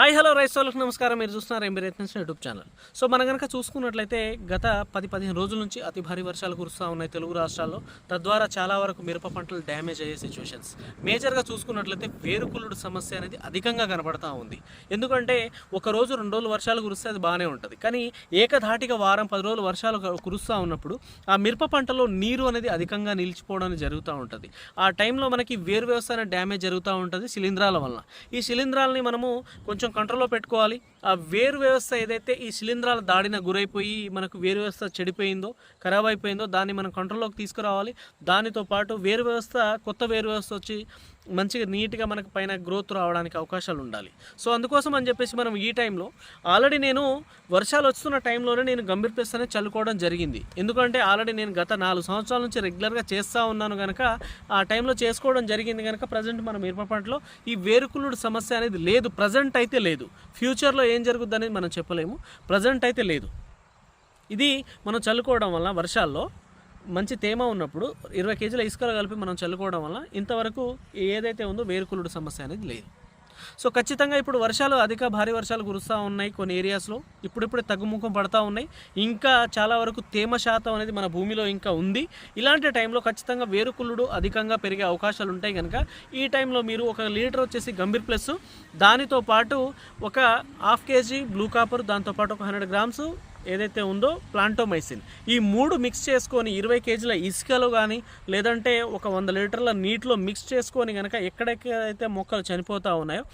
Hi hello rice వాళ్ళకి నమస్కారం. మీరు చూస్తున్నారు ఎంబీ రైతన్స్ యూట్యూబ్ ఛానల్. సో మనం కనుక చూసుకున్నట్లయితే గత పది పదిహేను రోజుల నుంచి అతి భారీ వర్షాలు కురుస్తూ ఉన్నాయి తెలుగు రాష్ట్రాల్లో. తద్వారా చాలా వరకు మిరప పంటలు డ్యామేజ్ అయ్యే సిచ్యువేషన్స్ మేజర్గా చూసుకున్నట్లయితే వేరుకుళ్ళుడు సమస్య అనేది అధికంగా కనబడతా ఉంది. ఎందుకంటే ఒక రోజు రెండు రోజులు వర్షాలు కురిస్తే అది బాగానే ఉంటుంది. కానీ ఏకధాటిగా వారం పది రోజులు వర్షాలు కురుస్తూ ఉన్నప్పుడు ఆ మిరప పంటలో నీరు అనేది అధికంగా నిలిచిపోవడం జరుగుతూ ఉంటుంది. ఆ టైంలో మనకి వేరు వ్యవస్థ డ్యామేజ్ జరుగుతూ ఉంటుంది శిలీంధ్రాల వలన. ఈ శిలీంధ్రాలని మనము కొంచెం కంట్రోల్లో పెట్టుకోవాలి. ఆ వేరు వ్యవస్థ ఏదైతే ఈ శిలీంధ్రాల దాడిన గురైపోయి మనకు వేరు వ్యవస్థ చెడిపోయిందో ఖరాబ్ అయిపోయిందో దాన్ని మనం కంట్రోల్లోకి తీసుకురావాలి. దానితో పాటు వేరు వ్యవస్థ కొత్త వేరు వ్యవస్థ వచ్చి మంచిగా నీట్గా మనకు పైన గ్రోత్ రావడానికి అవకాశాలు ఉండాలి. సో అందుకోసం అని చెప్పేసి మనం ఈ టైంలో ఆల్రెడీ నేను వర్షాలు వస్తున్న టైంలోనే నేను గంభీర్ ప్లస్ అనేది చల్లుకోవడం జరిగింది. ఎందుకంటే ఆల్రెడీ నేను గత నాలుగు సంవత్సరాల నుంచి రెగ్యులర్గా చేస్తూ ఉన్నాను కనుక ఆ టైంలో చేసుకోవడం జరిగింది కనుక ప్రజెంట్ మన మిరప పంటలో ఈ వేరుకులుడు సమస్య అనేది లేదు. ప్రజెంట్ అయితే లేదు. ఫ్యూచర్లో ఏం జరుగుద్ది అనేది మనం చెప్పలేము. ప్రజెంట్ అయితే లేదు. ఇది మనం చల్లుకోవడం వల్ల వర్షాల్లో మంచి తేమ ఉన్నప్పుడు ఇరవై కేజీల ఇసుకలు కలిపి మనం చల్లుకోవడం వల్ల ఇంతవరకు ఏదైతే ఉందో వేరుకులుడు సమస్య అనేది లేదు. సో ఖచ్చితంగా ఇప్పుడు వర్షాలు అధిక భారీ వర్షాలు కురుస్తూ ఉన్నాయి కొన్ని ఏరియాస్లో. ఇప్పుడిప్పుడే తగ్గుముఖం పడతా ఉన్నాయి. ఇంకా చాలా వరకు తేమ శాతం అనేది మన భూమిలో ఇంకా ఉంది. ఇలాంటి టైంలో ఖచ్చితంగా వేరుకుళ్ళుడు అధికంగా పెరిగే అవకాశాలు ఉంటాయి కనుక ఈ టైంలో మీరు ఒక లీటర్ వచ్చేసి గంభీర్ ప్లస్ దానితో పాటు ఒక హాఫ్ కేజీ బ్లూ కాపర్ దాంతోపాటు ఒక హండ్రెడ్ గ్రామ్స్ ఏదైతే ఉందో ప్లాంటోమైసిన్. ఈ మూడు మిక్స్ చేసుకొని ఇరవై కేజీల ఇసుకలో కానీ లేదంటే ఒక వంద లీటర్ల నీటిలో మిక్స్ చేసుకొని కనుక ఎక్కడెక్కడైతే మొక్కలు చనిపోతూ ఉన్నాయో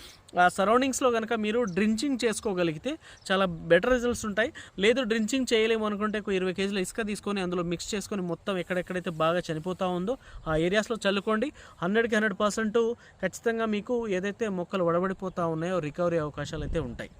ఆ సరౌండింగ్స్లో కనుక మీరు డ్రించింగ్ చేసుకోగలిగితే చాలా బెటర్ రిజల్ట్స్ ఉంటాయి. లేదు డ్రించింగ్ చేయలేము అనుకుంటే ఒక ఇరవై కేజీల ఇసుక తీసుకొని అందులో మిక్స్ చేసుకొని మొత్తం ఎక్కడెక్కడైతే బాగా చనిపోతూ ఉందో ఆ ఏరియాస్లో చల్లుకోండి. హండ్రెడ్కి హండ్రెడ్ పర్సెంట్ ఖచ్చితంగా మీకు ఏదైతే మొక్కలు వడబడిపోతూ ఉన్నాయో రికవరీ అవకాశాలు అయితే ఉంటాయి.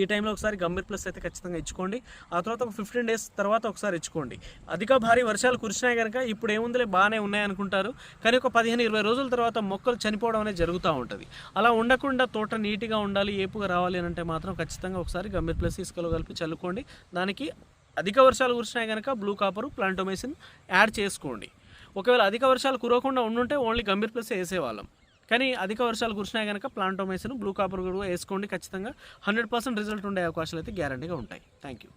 ఈ టైంలో ఒకసారి గంభీర్ ప్లస్ అయితే ఖచ్చితంగా ఇచ్చుకోండి. ఆ తర్వాత ఒక ఫిఫ్టీన్ డేస్ తర్వాత ఒకసారి ఇచ్చుకోండి. అధిక భారీ వర్షాలు కురిసినాయి కనుక ఇప్పుడు ఏముందిలే బాగానే ఉన్నాయనుకుంటారు. కానీ ఒక పదిహేను ఇరవై రోజుల తర్వాత మొక్కలు చనిపోవడం అనేది జరుగుతూ ఉంటుంది. అలా ఉండకుండా తోట నీట్గా ఉండాలి ఏపుగా రావాలి అని అంటే మాత్రం ఖచ్చితంగా ఒకసారి గంభీర్ ప్లస్ ఇసుకలో కలిపి చల్లుకోండి. దానికి అధిక వర్షాలు కురిసినాయి కనుక బ్లూ కాపరు ప్లాంటోమేసిన్ యాడ్ చేసుకోండి. ఒకవేళ అధిక వర్షాలు కురవకుండా ఉండుంటే ఓన్లీ గంభీర్ ప్లస్ వేసేవాళ్ళం కానీ అధిక వర్షాలు కురిసినా కనుక ప్లాంటోమేషన్ బ్లూ కాపర్ కూడా వేసుకోండి. ఖచ్చితంగా హండ్రెడ్ పర్సెంట్ రిజల్ట్ ఉండే అవకాశాలు అయితే గ్యారంటీగా ఉంటాయి. Thank you